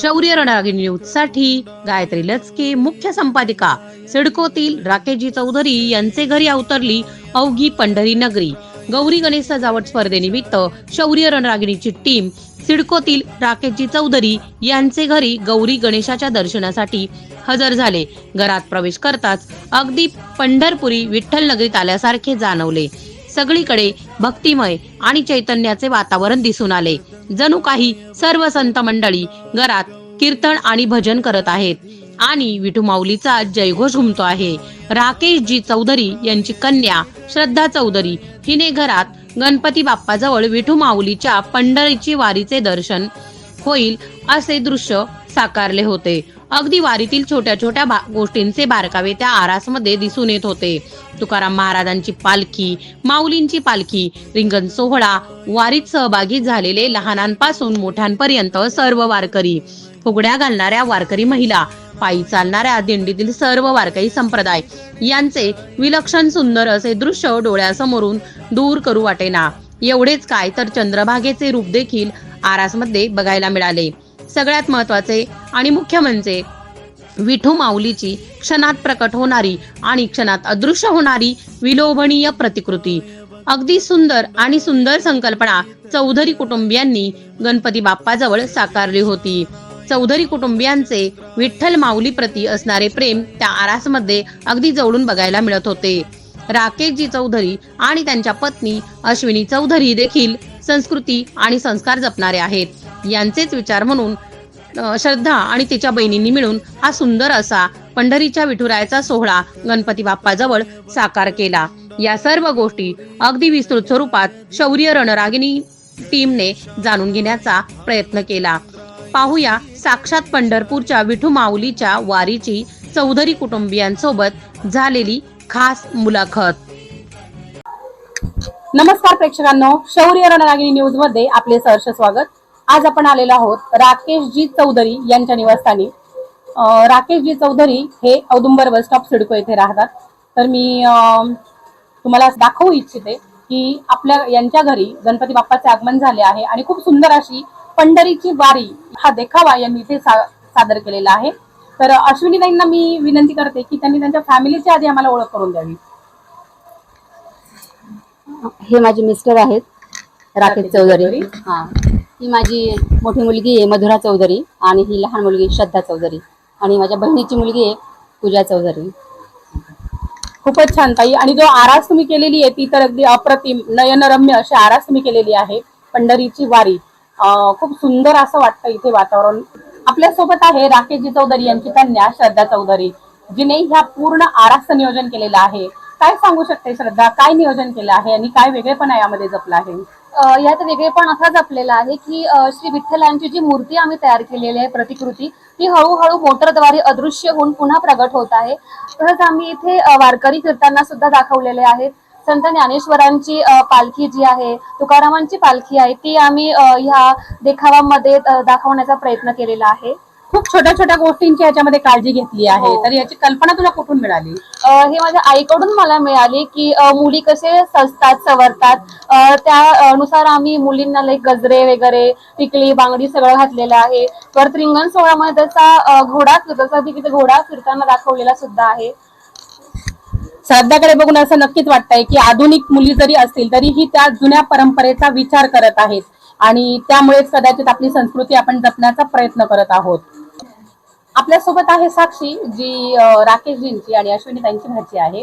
शौर्य रणरागिणी न्यूजसाठी गायत्री लचके मुख्य संपादिका सिडकोतील राकेशजी चौधरी यांचे घरी अवतरली अवघी पंढरी नगरी. गौरी गणेश सजावट स्पर्धेनिमित्त शौर्य रणरागिणीची टीम सिडकोतील राकेशजी चौधरी यांचे घरी गौरी गणेशाच्या दर्शनासाठी हजर झाले. घरात प्रवेश करताच अगदी पंढरपुरी विठ्ठल नगरीत आल्यासारखे जाणवले. सगळीकडे भक्तिमय आणि चैतन्याचे वातावरण दिसून आले. जणू काही सर्व संत मंडळी घरात कीर्तन आणि भजन करत आहेत. आणि विठू माऊलीचा जयघोष घुमतो आहे. राकेशजी चौधरी यांची कन्या श्रद्धा चौधरी हिने घरात गणपती बाप्पाजवळ विठू माऊलीच्या पंढरीची वारीचे दर्शन होईल असे दृश्य साकारले होते. अगदी वारीतील छोट्या छोट्या गोष्टींचे बारकावे त्या आरासमध्ये दिसून येत होते. तुकाराम महाराजांची पालखी माऊलींची पालखी रिंगण सोहळा वारीत सहभागी झालेले लहानांपासून मोठ्यांपर्यंत सर्व वारकरी. फुगड्या घालणाऱ्या वारकरी महिला पायी चालणाऱ्या दिंडीतील सर्व वारकरी संप्रदाय यांचे विलक्षण सुंदर असे दृश्य डोळ्यासमोरून दूर करू वाटेना. एवढेच काय तर चंद्रभागेचे रूप देखील आरासमध्ये बघायला मिळाले. सगळ्यात महत्त्वाचे आणि मुख्य म्हणजे विठू माऊलीची क्षणात प्रकट होणारी आणि क्षणात अदृश्य होणारी विलोभनीय प्रतिकृती. अगदी सुंदर आणि सुंदर संकल्पना चौधरी कुटुंबियांनी गणपती बाप्पाजवळ साकारली होती. चौधरी कुटुंबियांचे विठ्ठल माऊली प्रती असणारे प्रेम त्या आरासमध्ये अगदी जवळून बघायला मिळत होते. राकेशजी चौधरी आणि त्यांच्या पत्नी अश्विनी चौधरी देखील संस्कृती आणि संस्कार जपणारे आहेत. यांचेच विचार म्हणून श्रद्धा आणि तिच्या बहिणींनी मिळून हा सुंदर असा पंढरीच्या विठुरायाचा सोहळा गणपती बाप्पाजवळ साकार केला. या सर्व गोष्टी अगदी विस्तृत स्वरूपात शौर्य रणरागिणी टीमने जाणून घेण्याचा प्रयत्न केला. पाहूया साक्षात पंढरपूरच्या विठू माऊलीच्या वारीची चौधरी कुटुंबियांसोबत झालेली खास मुलाखत. नमस्कार प्रेक्षकांनो शौर्य रणरागिणी न्यूजमध्ये आपले सहर्ष स्वागत. आज आपण आलेलो आहोत राकेशजी चौधरी यांच्या निवासस्थानी. राकेशजी चौधरी हे औदुंबर बस स्टॉप सिडको येथे राहतात. तर मी तुम्हाला दाखवू इच्छिते की आपल्या यांच्या घरी गणपती बाप्पाचे आगमन झाले आहे आणि खूप सुंदर अशी पंढरीची वारी हा देखावा यांनी इथे सा- सादर केलेला आहे. तर अश्विनीताईंना मी विनंती करते की त्यांनी त्यांच्या फॅमिलीची आधी आम्हाला ओळख करून द्यावी. हे माझे मिस्टर आहेत राकेश चौधरी. चौधरी. हा. ही माझी मोठी मुलगी आहे मधुरा चौधरी आणि ही लहान मुलगी श्रद्धा चौधरी. आणि माझ्या बहिणीची मुलगी आहे पूजा चौधरी. खूपच छान ताई. आणि जो आरास तुम्ही केलेली आहे ती तर अगदी अप्रतिम नयनरम्य अशी आरास तुम्ही केलेली आहे पंढरीची वारी. खूप सुंदर असं वाटतं इथे वातावरण. आपल्यासोबत आहे राकेशजी चौधरी यांची कन्या श्रद्धा चौधरी जिने ह्या पूर्ण आरासचं नियोजन केलेलं आहे. काय सांगू शकते श्रद्धा? काय नियोजन केलं आहे? आणि काय वेगळेपणा यामध्ये जपलं आहे? यात वेगळेपण असा जपलेला आहे की श्री विठ्ठलांची जी मूर्ती आम्ही तयार केलेली आहे प्रतिकृती ती हळूहळू मोटरद्वारे अदृश्य होऊन पुन्हा प्रगट होत आहे. तसंच आम्ही इथे वारकरी कीर्तांना सुद्धा दाखवलेले आहेत. संत ज्ञानेश्वरांची पालखी जी आहे तुकारामांची पालखी आहे ती आम्ही ह्या देखावामध्ये दाखवण्याचा प्रयत्न केलेला आहे. खूप छोट्या छोट्या गोष्टींची याच्यामध्ये काळजी घेतली आहे. हो. तर याची कल्पना तुला कुठून मिळाली? हे माझ्या आईकडून मला मिळाले की मुली कसे सजतात सवरतात. त्यानुसार आम्ही मुलींना लाईक गजरे वगैरे टिकली बांगडी सगळं घातलेलं आहे. परत रिंगण सोहळ्यामध्ये त्याचा घोडा जसा की तिथे घोडा फिरताना दाखवलेला सुद्धा आहे. श्रद्धाकडे बघून असं नक्कीच वाटतंय की आधुनिक मुली जरी असतील तरीही त्या जुन्या परंपरेचा विचार करत आहेत. आणि त्यामुळेच कदाचित आपली संस्कृती आपण जपण्याचा प्रयत्न करत आहोत. आपल्यासोबत आहे साक्षी जी राकेशजींची आणि अश्विनीताईंची भाची आहे.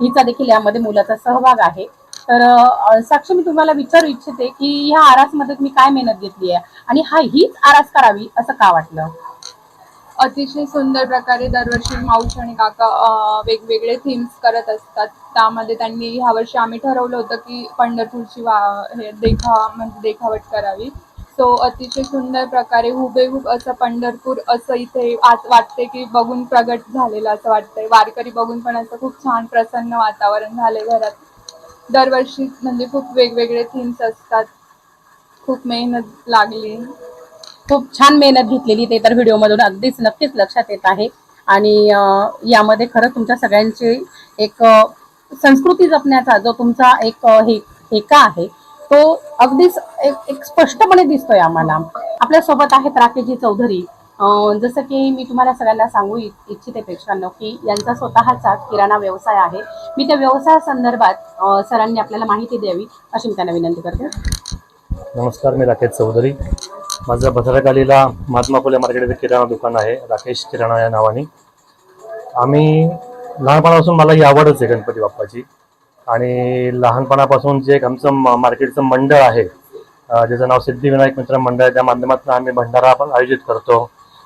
हिचा देखील यामध्ये मुलाचा सहभाग आहे. तर साक्षी मी तुम्हाला विचारू इच्छिते की ह्या आरासमध्ये तुम्ही काय मेहनत घेतली आहे? आणि हा हीच आरास करावी असं का वाटलं? अतिशय सुंदर प्रकारे दरवर्षी माऊस आणि काका वेगवेगळे थीम्स करत असतात. त्यामध्ये त्यांनी ह्या वर्षी आम्ही ठरवलं होतं की पंढरपूरची वा हे देखा म्हणजे देखावट करावी. सो अतिशय सुंदर प्रकारे हुबेहूब असं पंढरपूर असं इथे आज वाटते की बघून प्रगट झालेलं असं वाटतंय. वारकरी बघून पण असं खूप छान प्रसन्न वातावरण झाले घरात. दरवर्षी म्हणजे खूप वेगवेगळे थीम्स असतात. खूप मेहनत लागली. खूप छान मेहनत घेतलेली ते तर व्हिडिओमधून. अगदीच नक्कीच लक्षात येत आहे. आणि अं, यामध्ये खरं तुमच्या सगळ्यांची एक अं, संस्कृती जपण्याचा जो तुमचा एक अं, हे हेका आहे तो अगदीच एक एक स्पष्टपणे दिसतोय आम्हाला. आपल्यासोबत आहेत राकेशजी चौधरी. जसं की मी तुम्हाला सगळ्यांना सांगू इच्छिते प्रेक्षकांना की यांचा स्वतःचा किराणा व्यवसाय आहे. मी त्या व्यवसायासंदर्भात सरांनी आपल्याला माहिती द्यावी अशी मी त्यांना विनंती करते. नमस्कार मी राकेश चौधरी. माझं भद्रकालीला महात्मा फुले मार्केटचं किराणा दुकान आहे राकेश किराणा या नावाने. आम्ही लहानपणापासून मला ही आवडच आहे गणपती बाप्पाची. आणि लहानपणापासून जे एक आमचं म- मार्केटचं मंडळ आहे ज्याचं नाव सिद्धिविनायक मित्र मंडळ आहे त्या माध्यमातून आम्ही भंडारा पण आयोजित करतो.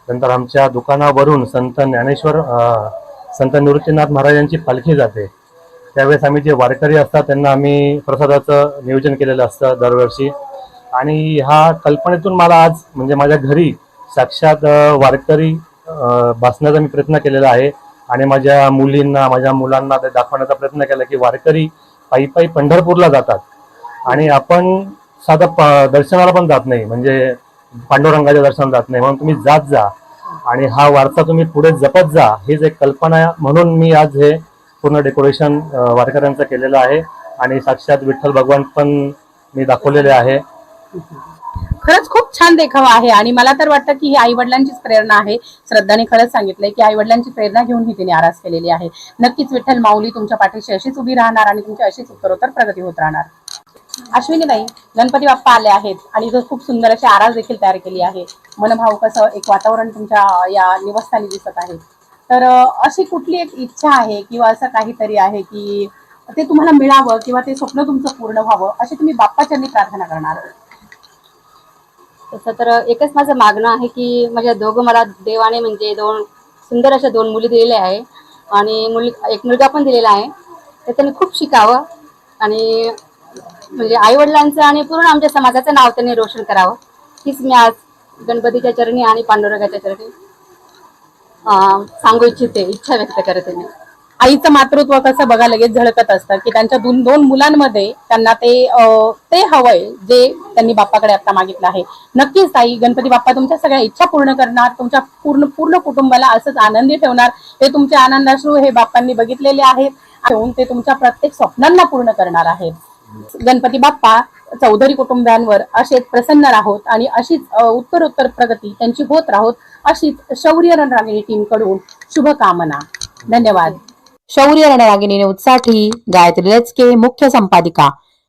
नंतर आमच्या दुकानावरून संत ज्ञानेश्वर संत निवृत्तीनाथ महाराजांची पालखी जाते. त्यावेळेस आम्ही जे वारकरी असतात त्यांना आम्ही प्रसादाचं नियोजन केलेलं असतं दरवर्षी. आणि ह्या कल्पनेतून मला आज म्हणजे माझ्या घरी साक्षात वारकरी बसण्याचा मी प्रयत्न केलेला आहे. आणि माझ्या मुलींना माझ्या मुलांना ते दाखवण्याचा प्रयत्न केला की वारकरी पायी पायी पंढरपूरला जातात. आणि आपण साधं प- दर्शनाला पण जात नाही. म्हणजे पांडुरंगाच्या दर्शन जात नाही. म्हणून तुम्ही जात जा. आणि हा वारसा तुम्ही पुढे जपत जा. हीच एक कल्पना म्हणून मी आज हे पूर्ण डेकोरेशन वारकऱ्यांचं केलेलं आहे. आणि साक्षात विठ्ठल भगवान पण मी दाखवलेले आहे. खरंच खूप छान देखावा आहे आणि मला तर वाटतं की ही आई वडिलांचीच प्रेरणा आहे. श्रद्धाने खरंच सांगितलंय की आई वडिलांची प्रेरणा घेऊन ही तिने आरास केलेली आहे. नक्कीच विठ्ठल माऊली तुमच्या पाठीशी अशीच उभी राहणार आणि तुमची अशीच उत्तरोत्तर प्रगती होत राहणार. अश्विनी नाही गणपती बाप्पा आले आहेत आणि इथं खूप सुंदर अशी आरास देखील तयार केली आहे. मनभाव कसं एक वातावरण तुमच्या या निवासस्थानी दिसत आहे. तर अशी कुठली एक इच्छा आहे किंवा असं काहीतरी आहे की ते तुम्हाला मिळावं किंवा ते स्वप्न तुमचं पूर्ण व्हावं अशी तुम्ही बाप्पाच्यांनी प्रार्थना करणार? तसं तर एकच माझं मागणं आहे की माझ्या दोघं मला देवाने म्हणजे दोन सुंदर अशा दोन मुली दिलेल्या आहे. आणि मुल एक मुलगा पण दिलेला आहे. तर त्यांनी खूप शिकावं आणि म्हणजे आईवडिलांचं आणि पूर्ण आमच्या समाजाचं नाव त्यांनी रोशन करावं. हीच मी आज गणपतीच्या चरणी आणि पांडुरंगाच्या चरणी सांगू इच्छिते इच्छा व्यक्त करते मी. आईचं मातृत्व कसं बघा लगेच झळकत असतं की त्यांच्या दोन दोन मुलांमध्ये त्यांना ते ते हवंय जे त्यांनी बाप्पाकडे आता मागितलं आहे. नक्कीच आई गणपती बाप्पा तुमच्या सगळ्या इच्छा पूर्ण करणार तुमच्या पूर्ण पूर्ण कुटुंबाला असंच आनंदी ठेवणार. हे तुमचे आनंदाश्रू हे बाप्पांनी बघितलेले आहेत ठेवून ते तुमच्या प्रत्येक स्वप्नांना पूर्ण करणार आहेत. गणपती बाप्पा चौधरी कुटुंबियांवर असेच प्रसन्न राहोत आणि अशीच उत्तरोत्तर प्रगती त्यांची होत राहोत अशीच शौर्य रणरागिणी टीमकडून शुभकामना. धन्यवाद. शौर्य रणरागिणी उत्साठी गायत्री लचके मुख्य संपादिका.